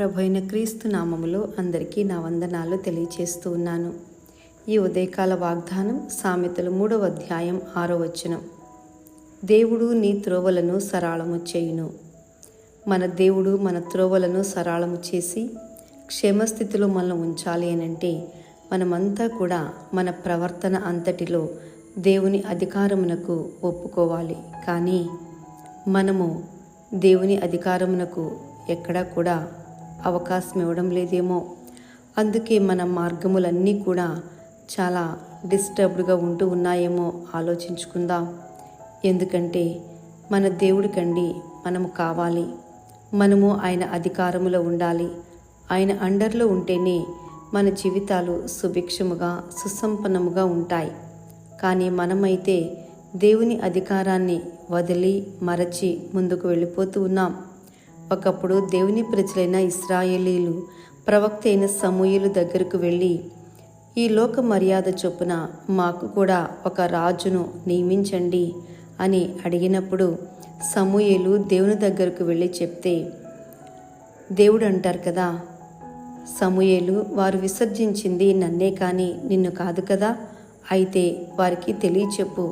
ప్రభు అయిన క్రీస్తు నామములో అందరికీ నా వందనాలు తెలియచేస్తూ ఉన్నాను. ఈ ఉదయకాల వాగ్దానం సామెతలు మూడవ అధ్యాయం ఆరో వచనం. దేవుడు నీ త్రోవలను సరాళము చేయును. మన దేవుడు మన త్రోవలను సరాళము చేసి క్షేమస్థితిలో మనల్ని ఉంచాలి అని అంటే మనమంతా కూడా మన ప్రవర్తన అంతటిలో దేవుని అధికారమునకు ఒప్పుకోవాలి. కానీ మనము దేవుని అధికారమునకు ఎక్కడా కూడా అవకాశం ఇవ్వడం లేదేమో. అందుకే మన మార్గములన్నీ కూడా చాలా డిస్టర్బ్డ్గా ఉంటూ ఉన్నాయేమో ఆలోచించుకుందాం. ఎందుకంటే మన దేవుడికండి మనము కావాలి. మనము ఆయన అధికారములో ఉండాలి. ఆయన అండర్లో ఉంటేనే మన జీవితాలు సుభిక్షముగా సుసంపన్నముగా ఉంటాయి. కానీ మనమైతే దేవుని అధికారాన్ని వదిలి మరచి ముందుకు వెళ్ళిపోతూ ఉన్నాం. ఒకప్పుడు దేవుని ప్రజలైన ఇస్రాయేలీలు ప్రవక్త అయిన సమూహలు దగ్గరకు వెళ్ళి ఈ లోక మర్యాద చొప్పున మాకు కూడా ఒక రాజును నియమించండి అని అడిగినప్పుడు సమూయలు దేవుని దగ్గరకు వెళ్ళి చెప్తే దేవుడు అంటారు కదా సమూయేలు వారు విసర్జించింది నన్నే కానీ నిన్ను కాదు కదా అయితే వారికి తెలియచెప్పు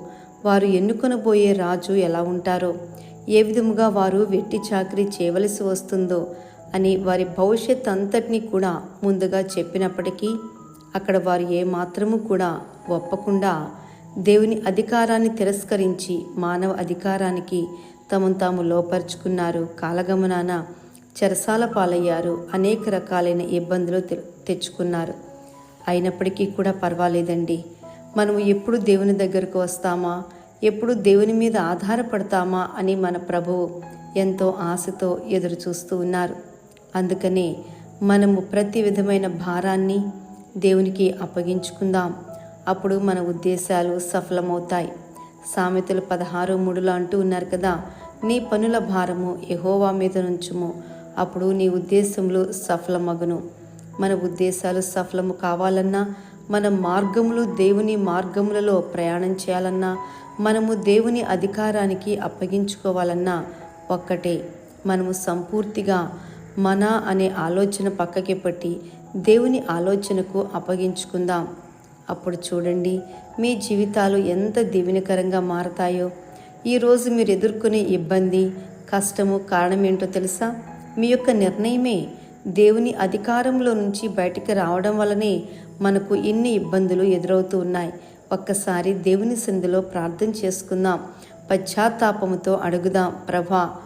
వారు ఎన్నుకొనబోయే రాజు ఎలా ఉంటారో ఏ విధముగా వారు వెట్టి చాకరీ చేయవలసి వస్తుందో అని వారి భవిష్యత్ అంతటినీ కూడా ముందుగా చెప్పినప్పటికీ అక్కడ వారు ఏ మాత్రము కూడా ఒప్పకుండా దేవుని అధికారాన్ని తిరస్కరించి మానవ అధికారానికి తమను తాము లోపరుచుకున్నారు. కాలగమనాన చెరసాల పాలయ్యారు. అనేక రకాలైన ఇబ్బందులు తెచ్చుకున్నారు. అయినప్పటికీ కూడా పర్వాలేదండి. మనము ఎప్పుడు దేవుని దగ్గరకు వస్తామా? ఎప్పుడు దేవుని మీద ఆధారపడతామా అని మన ప్రభువు ఎంతో ఆశతో ఎదురు చూస్తూ ఉన్నారు. అందుకనే మనము ప్రతి విధమైన భారాన్ని దేవునికి అప్పగించుకుందాం. అప్పుడు మన ఉద్దేశాలు సఫలమవుతాయి. సామెతలు పదహారు మూడులో అంటూ ఉన్నారు కదా నీ పనుల భారము ఎహోవా మీద నుంచుము. అప్పుడు నీ ఉద్దేశములు సఫలమగును. మన ఉద్దేశాలు సఫలము కావాలన్నా మన మార్గములు దేవుని మార్గములలో ప్రయాణం చేయాలన్నా మనము దేవుని అధికారానికి అప్పగించుకోవాలన్నా ఒక్కటే మనము సంపూర్తిగా మన అనే ఆలోచన పక్కకి పట్టి దేవుని ఆలోచనకు అప్పగించుకుందాం. అప్పుడు చూడండి మీ జీవితాలు ఎంత దీవెనకరంగా మారతాయో. ఈరోజు మీరు ఎదుర్కొనే ఇబ్బంది కష్టము కారణం ఏంటో తెలుసా? మీ యొక్క నిర్ణయమే దేవుని అధికారంలో నుంచి బయటికి రావడం వలనే మనకు ఇన్ని ఇబ్బందులు ఎదురవుతూ ఉన్నాయి. ఒక్కసారి దేవుని సందిలో ప్రార్థన చేసుకుందాం. పశ్చాత్తాపముతో అడుగుదాం ప్రభా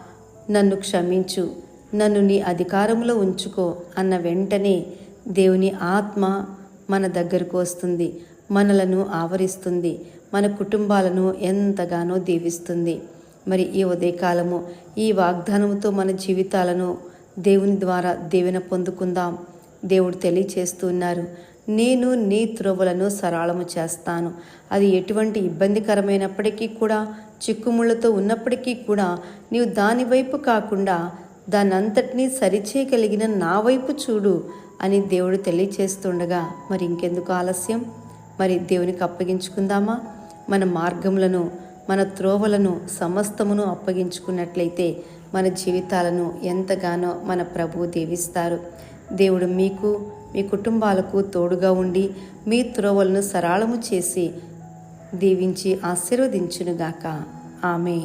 నన్ను క్షమించు నన్ను నీ అధికారంలో ఉంచుకో అన్న వెంటనే దేవుని ఆత్మ మన దగ్గరకు వస్తుంది మనలను ఆవరిస్తుంది మన కుటుంబాలను ఎంతగానో దీవిస్తుంది. మరి ఈ ఉదయకాలము ఈ వాగ్దానముతో మన జీవితాలను దేవుని ద్వారా దీవెన పొందుకుందాం. దేవుడు తెలియచేస్తున్నారు నేను నీ త్రోవలను సరళము చేస్తాను. అది ఎటువంటి ఇబ్బందికరమైనప్పటికీ కూడా చిక్కుముళ్ళతో ఉన్నప్పటికీ కూడా నీవు దాని వైపు కాకుండా దానంతటినీ సరిచేయగలిగిన నా వైపు చూడు అని దేవుడు తెలియచేస్తుండగా మరి ఇంకెందుకు ఆలస్యం? మరి దేవునికి అప్పగించుకుందామా? మన మార్గములను మన త్రోవలను సమస్తమును అప్పగించుకున్నట్లయితే మన జీవితాలను ఎంతగానో మన ప్రభువు దీవిస్తారు. దేవుడు మీకు మీ కుటుంబాలకు తోడుగా ఉండి మీ త్రోవలను సరళము చేసి దీవించి ఆశీర్వదించునుగాక. ఆమె